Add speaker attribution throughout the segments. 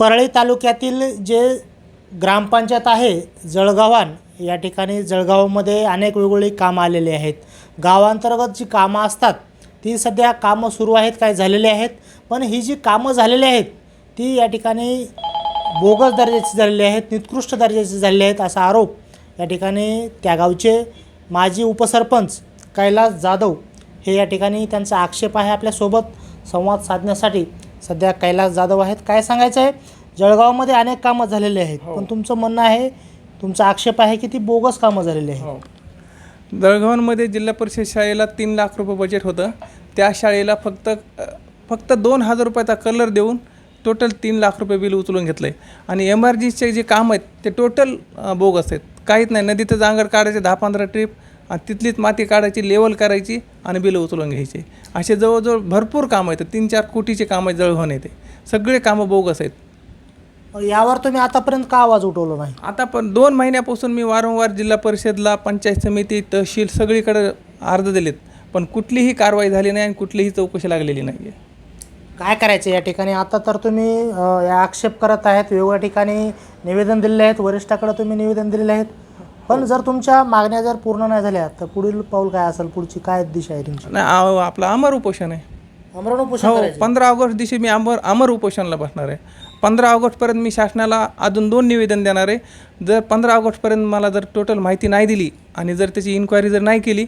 Speaker 1: परळी तालुक्यातील जे ग्रामपंचायत आहे जळगावान या ठिकाणी जळगावमध्ये अनेक वेगवेगळी कामं आलेली आहेत. गावांतर्गत जी कामं असतात ती सध्या कामं सुरू आहेत काय झालेली आहेत. पण ही जी कामं झालेली आहेत ती या ठिकाणी बोगस दर्जाची झालेली आहेत निकृष्ट दर्जाची झालेली आहेत असा आरोप या ठिकाणी त्या गावचे माजी उपसरपंच कैलास जाधव हे या ठिकाणी त्यांचा आक्षेप आहे आपल्यासोबत संवाद साधण्यासाठी. सध्या कैलास जाधव आहेत. काय सांगायचं आहे? जळगावमध्ये अनेक कामं झालेली आहेत. पण तुमचं म्हणणं आहे तुमचा आक्षेप आहे की ती बोगस कामं झालेली आहेत.
Speaker 2: हो. जळगावमध्ये जिल्हा परिषद शाळेला तीन लाख रुपये बजेट होतं. त्या शाळेला फक्त फक्त दोन हजार रुपयाचा कलर देऊन टोटल तीन लाख रुपये बिल उचलून घेतलं आहे आणि एम आर जीचे जे काम आहेत ते टोटल बोगस आहेत. काहीच नाही. नदीचं जांगर काढायचे दहा पंधरा ट्रिप आणि तिथलीच माती काढायची लेवल करायची आणि बिलं उचलून घ्यायचे. असे जवळजवळ भरपूर कामं आहेत. तीन चार कोटीचे कामं आहेत जळगाव येते. सगळे कामं बोगस आहेत.
Speaker 1: यावर तुम्ही आतापर्यंत का आवाज उठवला नाही?
Speaker 2: आता पण दोन महिन्यापासून मी वारंवार जिल्हा परिषदला पंचायत समिती तहसील सगळीकडे अर्ज दिलेत. पण कुठलीही कारवाई झाली नाही आणि कुठलीही चौकशी लागलेली नाही आहे
Speaker 1: काय करायचं या ठिकाणी? आता तर तुम्ही अ, या आक्षेप करत आहेत वेगवेगळ्या ठिकाणी निवेदन दिलेले आहेत वरिष्ठाकडे तुम्ही निवेदन दिलेले आहेत. पण जर तुमच्या मागण्या जर पूर्ण नाही झाल्या तर पुढील पाऊल काय असेल? पुढची काय दिशा आहे तुमची?
Speaker 2: नाही आ- आपलं अमर उपोषण आहे.
Speaker 1: अमरण उपोषण
Speaker 2: हो
Speaker 1: करायचं.
Speaker 2: पंधरा ऑगस्ट दिवशी मी अमर अमर उपोषणला बसणार आहे. पंधरा ऑगस्टपर्यंत मी शासनाला अजून दोन निवेदन देणार आहे. जर पंधरा ऑगस्टपर्यंत मला जर टोटल माहिती नाही दिली आणि जर त्याची इन्क्वायरी जर नाही केली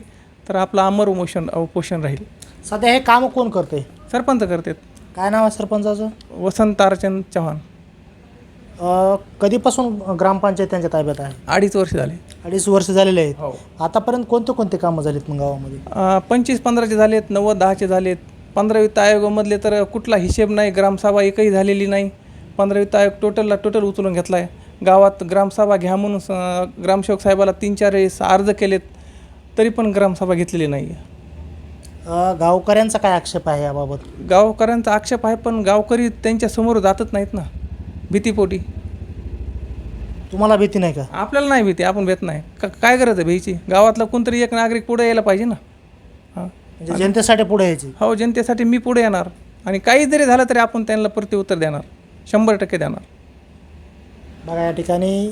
Speaker 2: तर आपलं अमर उपोषण उपोषण राहील.
Speaker 1: सध्या हे काम कोण करते
Speaker 2: सरपंच करतात.
Speaker 1: काय नाव आहे सरपंचाचं?
Speaker 2: वसंत तारचंद चव्हाण.
Speaker 1: अ, कधीपासून ग्रामपंचायत त्यांच्या ताब्यात आहे?
Speaker 2: अडीच वर्ष झाले.
Speaker 1: अडीच वर्ष झालेले आहेत.
Speaker 2: हो.
Speaker 1: आतापर्यंत कोणते कोणते कामं झालीत मग गावामध्ये?
Speaker 2: अ, पंचवीस पंधराचे झालेत नव्वद दहाचे झालेत. पंधरा वित्त आयोगामधले तर कुठला हिशेब नाही ग्रामसभा एकही झालेली नाही. पंधरा वित्त आयोग टोटलला टोटल उचलून घेतला आहे गावात ग्रामसभा घ्या म्हणून स- ग्रामसेवक साहेबाला तीन चार वेळेस अर्ज केलेत. तरी पण ग्रामसभा घेतलेली नाही आहे
Speaker 1: अ, गावकऱ्यांचा काय आक्षेप आहे याबाबत?
Speaker 2: गावकऱ्यांचा आक्षेप आहे पण गावकरी त्यांच्यासमोर जातच नाहीत ना. भीतीपोटी
Speaker 1: तुम्हाला भीती नाही का?
Speaker 2: आपल्याला नाही भीती आपण भेट नाही. का काय गरज आहे भीची गावातला कोणतरी एक नागरिक पुढे यायला पाहिजे ना. हां.
Speaker 1: म्हणजे जनतेसाठी पुढे यायची.
Speaker 2: हो जनतेसाठी मी पुढे येणार. आणि काही जरी झालं तरी आपण त्यांना प्रत्युत्तर देणार. शंभर टक्के देणार.
Speaker 1: बघा या ठिकाणी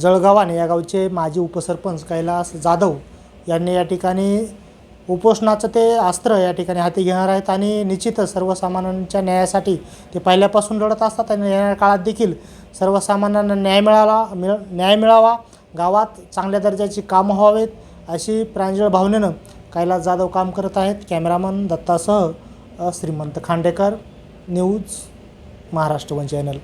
Speaker 1: जळगावाने या गावचे माजी उपसरपंच कैलास जाधव यांनी या ठिकाणी उपोषणाचं ते अस्त्र या ठिकाणी हाती घेणार आहेत आणि निश्चितच सर्वसामान्यांच्या न्यायासाठी ते पहिल्यापासून लढत असतात आणि येणाऱ्या काळात देखील सर्वसामान्यांना न्याय मिळाला मिळ न्याय मिळावा गावात चांगल्या दर्जाची कामं व्हावेत अशी प्रांजळ भावनेनं कैलास जाधव काम करत आहेत. Cameraman दत्तासह Shrimant Khandekar news Maharashtra one channel.